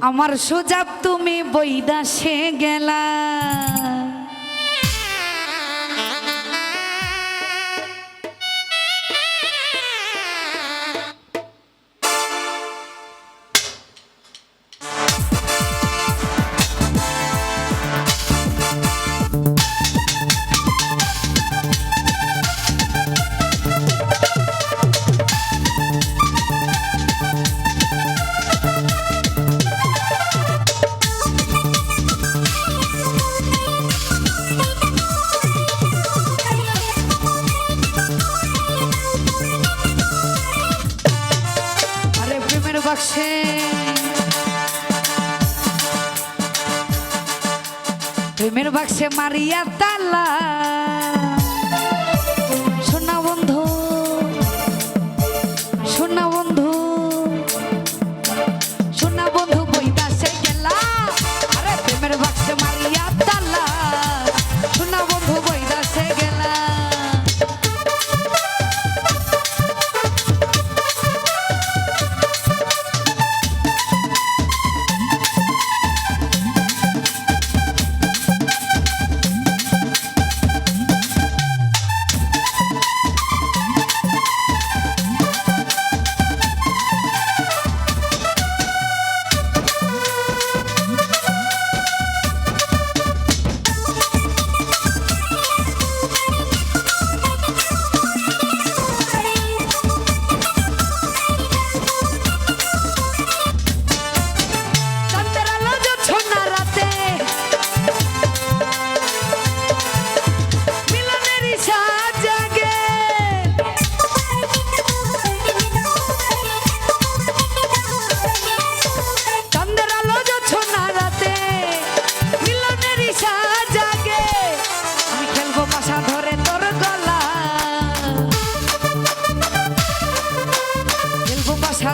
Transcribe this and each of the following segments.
আমার সোজাব তুমি বৈদাসে গেলা। বাক্সে প্রেমের বাক্সে মারিয়া তালা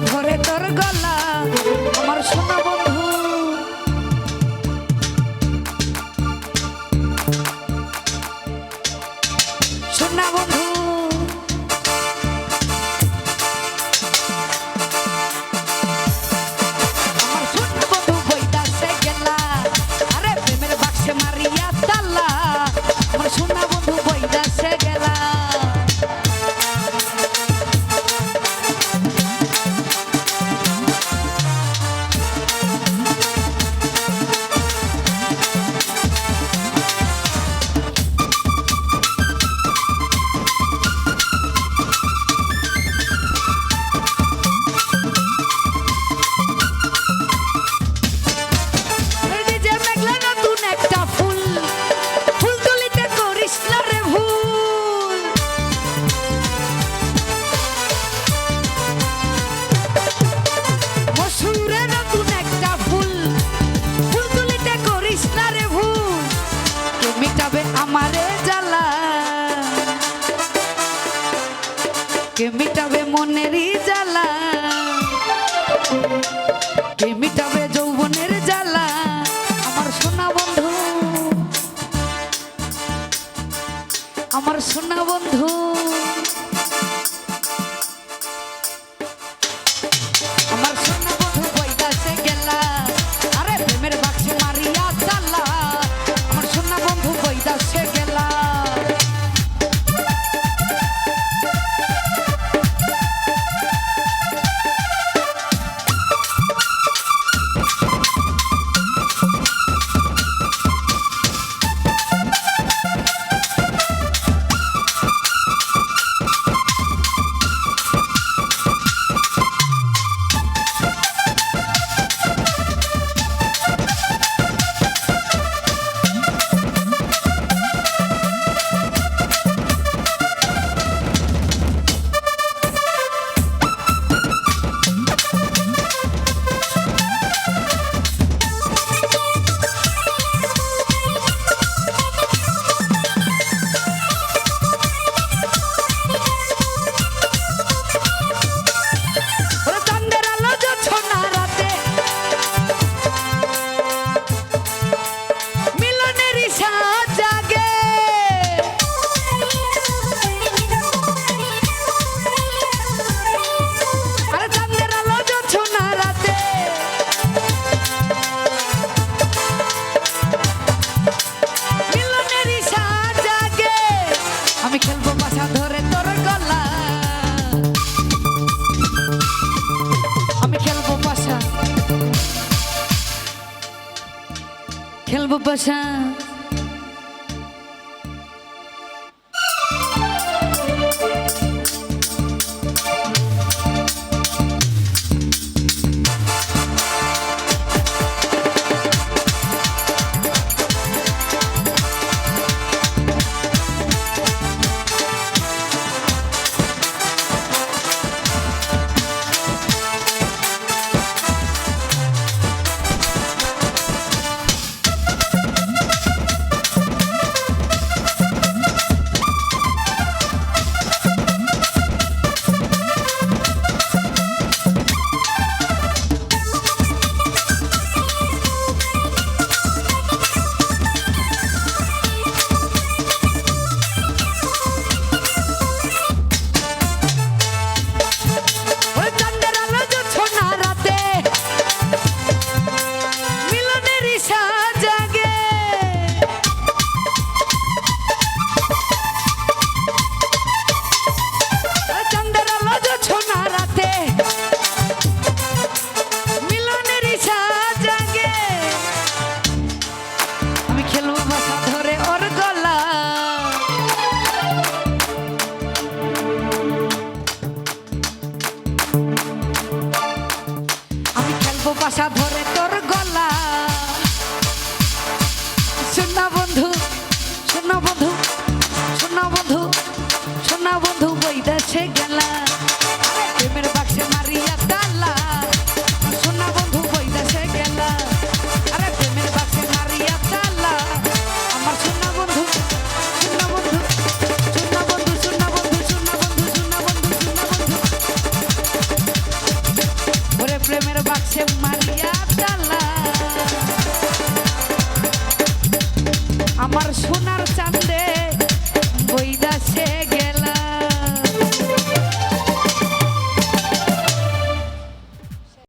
ঘরে তো কে মিটাবে মনেরই জ্বালা? কে মিটাবে যৌবনের জ্বালা? আমার সোনা বন্ধু আমার সোনা বন্ধু। বাসা